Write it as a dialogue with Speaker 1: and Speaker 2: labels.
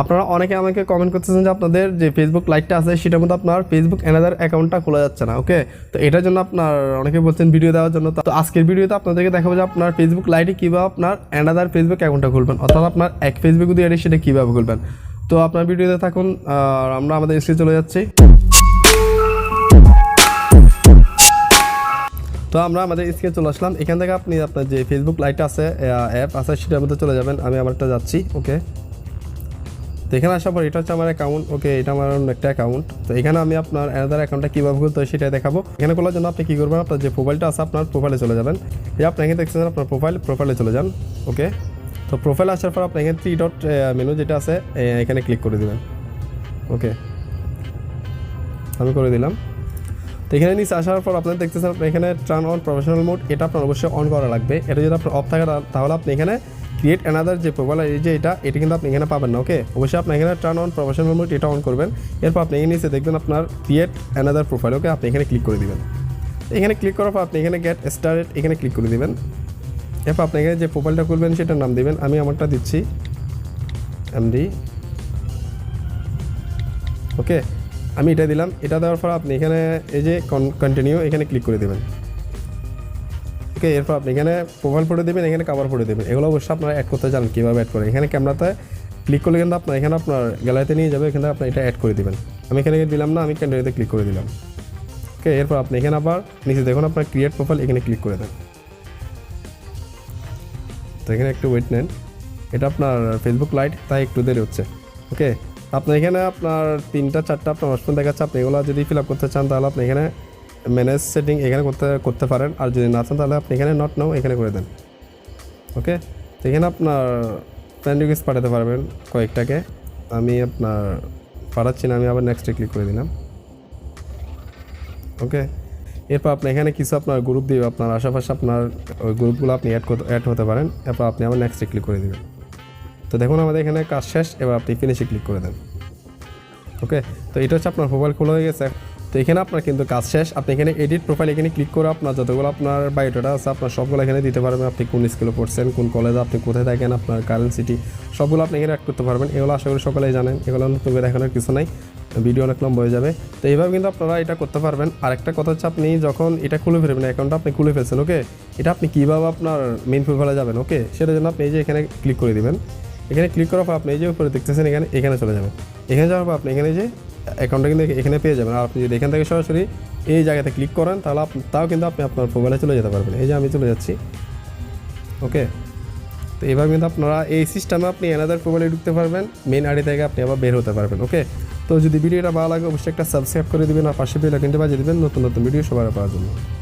Speaker 1: আপনারা অনেকে আমাকে কমেন্ট করতেছেন যে আপনাদের যে ফেসবুক লাইটটা আছে, সেটার মধ্যে আপনার ফেসবুক এনাদার অ্যাকাউন্টটা খোলা যাচ্ছে না ওকে তো এটার জন্য আপনার অনেকে বলছেন ভিডিও দেওয়ার জন্য। তো আজকের ভিডিওতে আপনাদেরকে দেখাবো যে আপনার ফেসবুক লাইটে কীভাবে আপনার অ্যানাদার ফেসবুক অ্যাকাউন্টটা খুলবেন, অর্থাৎ আপনার এক ফেসবুক দিয়ে সেটা কীভাবে খুলবেন। তো আপনার ভিডিওতে থাকুন, আর আমরা আমাদের স্ক্রিনে চলে যাচ্ছি। তো আমরা আমাদের স্ক্রিনে চলে আসলাম। এখান থেকে আপনি আপনার যে ফেসবুক লাইট আছে অ্যাপ আছে, সেটার মধ্যে চলে যাবেন। আমি আমারটা যাচ্ছি ওকে তো এখানে আসার পর এটা হচ্ছে আমার অ্যাকাউন্ট ওকে এটা আমার একটা অ্যাকাউন্ট তো এখানে আমি আপনার অ্যানাদার অ্যাকাউন্টটা কীভাবে খুলতে হয় সেটা দেখাবো। এখানে খোলার জন্য আপনি কী করবেন? আপনার যে প্রোফাইলটা আছে, আপনার প্রোফাইলে চলে যাবেন। এই আপনি এখানে দেখছেন আপনার প্রোফাইল প্রোফাইলে চলে যান। ওকে তো প্রোফাইল আসার পর আপনি এখানে থ্রি ডট মেনু যেটা আছে এখানে ক্লিক করে দেবেন। ওকে আমি করে দিলাম। তো এখানে নিচে আসার পর আপনার দেখতেছেন এখানে টার্ন অন প্রফেশনাল মোড এটা আপনার অবশ্যই অন করা লাগবে। এটা যদি আপনার অফ থাকে তাহলে আপনি এখানে ক্রিয়েট অ্যানাদার যে প্রোফাইল এই যে এটা এটা কিন্তু আপনি এখানে পাবেন না ওকে অবশ্যই আপনি এখানে টার্ন অন প্রফেশনাল মোড এটা অন করবেন। এরপর আপনি এখানে নিচে দেখবেন আপনার ক্রিয়েট অ্যানাদার প্রোফাইল ওকে আপনি এখানে ক্লিক করে দিবেন। এখানে ক্লিক করার পর আপনি এখানে গেট স্টার্টেড এখানে ক্লিক করে দেবেন। এরপর আপনি এখানে যে প্রোফাইলটা খুলবেন, সেটার নাম দেবেন। আমি আমারটা দিচ্ছি এমডি ওকে আমি এটা দিলাম। এটা দেওয়ার পর আপনি এখানে এই যে কন্টিনিউ এখানে ক্লিক করে দেবেন। ওকে, এরপর আপনি এখানে প্রোফাইল ফটো দেবেন, এখানে কাভার ফটো দেবেন। এগুলো অবশ্যই আপনারা অ্যাড করতে জানেন কীভাবে অ্যাড করেন? এখানে ক্যামেরাতে ক্লিক করলে কিন্তু আপনার, এখানে আপনার গ্যালারিতে নিয়ে যাবে, এখানে আপনি এটা অ্যাড করে দিবেন। আমি এখানে দিলাম না, আমি ক্যান্ডিডেটে ক্লিক করে দিলাম। ওকে, এরপর আপনি এখানে আবার নিচে দেখুন, আপনার ক্রিয়েট প্রোফাইল এখানে ক্লিক করে দেন। তো এখানে একটু ওয়েট নেন। এটা আপনার ফেসবুক লাইট তাই একটু দেরি হচ্ছে। ওকে আপনার এখানে আপনার তিনটা, চারটা, আপনার অপশন দেখাচ্ছে, আপনি এগুলো যদি ফিল আপ করতে চান, তাহলে আপনি এখানে ম্যানেজ সেটিং এখানে করতে করতে পারেন। আর যদি না চান, তাহলে আপনি এখানে নট নাও এখানে করে দেন। ওকে এখানে আপনার ফ্রেন্ড রিকোয়েস্ট পাঠাতে পারবেন কয়েকটাকে। আমি আপনার পাঠাচ্ছি না, আমি আবার নেক্সটে ক্লিক করে দিলাম। ওকে এরপর আপনি এখানে কিছু আপনার গ্রুপ দিবে আপনার আশেপাশে আপনার ওই গ্রুপগুলো আপনি অ্যাড করতে অ্যাড হতে পারেন। এরপর আপনি আবার নেক্সটে ক্লিক করে দেবেন। তো দেখুন, আমাদের এখানে কাজ শেষ। এবার আপনি ফিনিশে ক্লিক করে দেন। ওকে তো এটা হচ্ছে আপনার প্রোফাইল খোলা হয়ে গেছে। তো এখানে আপনার কিন্তু কাজ শেষ। আপনি এখানে এডিট প্রোফাইল এখানে ক্লিক করে আপনার যতগুলো আপনার বায়োডাটা আছে, আপনার সবগুলো এখানে দিতে পারবেন। আপনি কোন স্কুলে পড়ছেন, কোন কলেজে আপনি কোথায় থাকেন, আপনার কারেন্ট সিটি সবগুলো আপনি এখানে অ্যাড করতে পারবেন। এগুলো আশা করি সকলেই জানেন। এগুলো নতুন করে দেখানোর কিছু নাই। ভিডিও অনেক লম্বা হয়ে যাবে। তো এইভাবে কিন্তু আপনারা এটা করতে পারবেন। আরেকটা কথা হচ্ছে আপনি যখন এটা খুলে ফেলবেন অ্যাকাউন্টটা আপনি খুলে ফেলছেন ওকে এটা আপনি কীভাবে আপনার মেন প্রোফাইলে যাবেন ওকে সেটার জন্য আপনি এই যে এখানে ক্লিক করে দিবেন। এখানে ক্লিক করার পর আপনি এই যে উপরে দেখতেছেন, এখানে এখানে চলে যাবেন। এখানে যাওয়ার পর আপনি এখানে যে অ্যাকাউন্টটা কিন্তু এখানে পেয়ে যাবেন। আর আপনি যদি এখান থেকে সরাসরি এই জায়গাতে ক্লিক করেন, তাহলে আপ- তাও কিন্তু আপনি আপনার মোবাইলে চলে যেতে পারবেন। এই যে আমি চলে যাচ্ছি। ওকে তো এভাবে কিন্তু আপনারা এই সিস্টেমে আপনি এনাদার প্রোফাইলে ঢুকতে পারবেন। মেন আইডি থেকে আপনি আবার বের হতে পারবেন। ওকে তো যদি ভিডিওটা ভালো লাগে, অবশ্যই একটা সাবস্ক্রাইব করে দিবেন আর পাশে বেল আইকনটা বাজিয়ে দিবেন। নতুন নতুন ভিডিও সবার পাওয়ার জন্য।